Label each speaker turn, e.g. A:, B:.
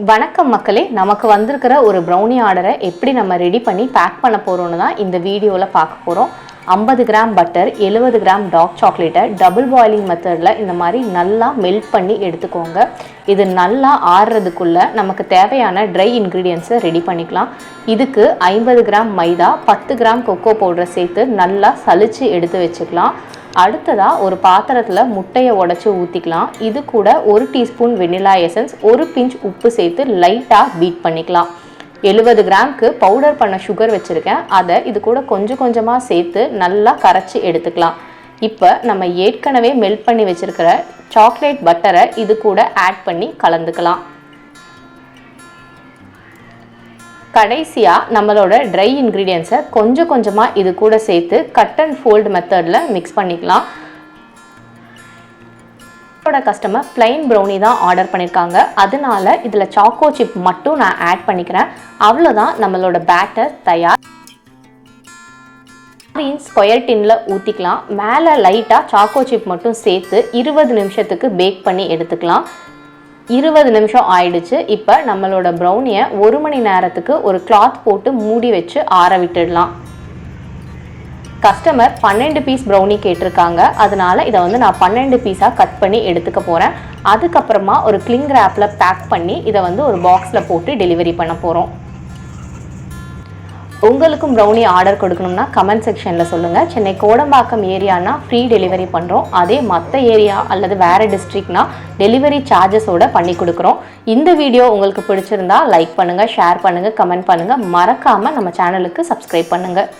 A: வணக்கம் மக்களே நமக்கு வந்திருக்கிற ஒரு ப்ரௌனி ஆர்டரை எப்படி நம்ம ரெடி பண்ணி பேக் பண்ண போகிறோம்னு தான் இந்த வீடியோவில் பார்க்க போகிறோம் ஐம்பது கிராம் பட்டர் எழுபது கிராம் டார்க் சாக்லேட்டை டபுள் பாயிலிங் மெத்தடில் இந்த மாதிரி நல்லா மெல்ட் பண்ணி எடுத்துக்கோங்க. இது நல்லா ஆறுறதுக்குள்ளே நமக்கு தேவையான ட்ரை இன்க்ரீடியன்ஸை ரெடி பண்ணிக்கலாம். இதுக்கு ஐம்பது கிராம் மைதா பத்து கிராம் கொக்கோ பவுடரை சேர்த்து நல்லா சளிச்சு எடுத்து வச்சுக்கலாம். அடுத்ததாக ஒரு பாத்திரத்தில் முட்டையை உடச்சி ஊற்றிக்கலாம் இது கூட ஒரு டீஸ்பூன் வெனிலா எசன்ஸ் ஒரு பிஞ்ச் உப்பு சேர்த்து லைட்டாக பீட் பண்ணிக்கலாம். எழுபது கிராம்க்கு பவுடர் பண்ண சுகர் வச்சுருக்கேன். அதை இது கூட கொஞ்சம் கொஞ்சமாக சேர்த்து நல்லா கரைச்சி எடுத்துக்கலாம். இப்போ நம்ம ஏற்கனவே மெல்ட் பண்ணி வச்சுருக்கிற சாக்லேட் பட்டரை இது கூட ஆட் பண்ணி கலந்துக்கலாம். கடைசியாக நம்மளோட ட்ரை இன்க்ரீடியன்ஸை கொஞ்சம் கொஞ்சமாக இது கூட சேர்த்து கட் அண்ட் ஃபோல்டு மெத்தடில் மிக்ஸ் பண்ணிக்கலாம். என்னோட கஸ்டமர் பிளைன் ப்ரௌனி தான் ஆர்டர் பண்ணியிருக்காங்க அதனால இதில் சாக்கோ சிப் மட்டும் நான் ஆட் பண்ணிக்கிறேன். அவ்வளோதான் நம்மளோட பேட்டர் தயார். ஸ்கொயர் டின்ல ஊற்றிக்கலாம் மேலே லைட்டாக சாக்கோ சிப் மட்டும் சேர்த்து இருபது நிமிஷத்துக்கு பேக் பண்ணி எடுத்துக்கலாம். இருபது நிமிஷம் ஆயிடுச்சு. இப்போ நம்மளோட ப்ரௌனியை ஒரு மணி நேரத்துக்கு ஒரு கிளாத் போட்டு மூடி வச்சு ஆற விட்டுடலாம். கஸ்டமர் பன்னெண்டு பீஸ் ப்ரௌனி கேட்டிருக்காங்க. அதனால் இதை வந்து நான் பன்னெண்டு பீஸாக கட் பண்ணி எடுத்துக்க போகிறேன் அதுக்கப்புறமா ஒரு கிளிங் ரேப்பில் பேக் பண்ணி இதை வந்து ஒரு பாக்ஸில் போட்டு டெலிவரி பண்ண போகிறோம் உங்களுக்கும் ப்ரௌனி ஆர்டர் கொடுக்கணும்னா கமெண்ட் செக்ஷனில் சொல்லுங்கள் சென்னை கோடம்பாக்கம் ஏரியானா ஃப்ரீ டெலிவரி பண்ணுறோம் அதே மற்ற ஏரியா அல்லது வேறு டிஸ்ட்ரிக்ட்னா டெலிவரி சார்ஜஸோட பண்ணி கொடுக்குறோம். இந்த வீடியோ உங்களுக்கு பிடிச்சிருந்தா லைக் பண்ணுங்கள் ஷேர் பண்ணுங்கள் கமெண்ட் பண்ணுங்கள் மறக்காமல் நம்ம சேனலுக்கு சப்ஸ்கிரைப் பண்ணுங்கள்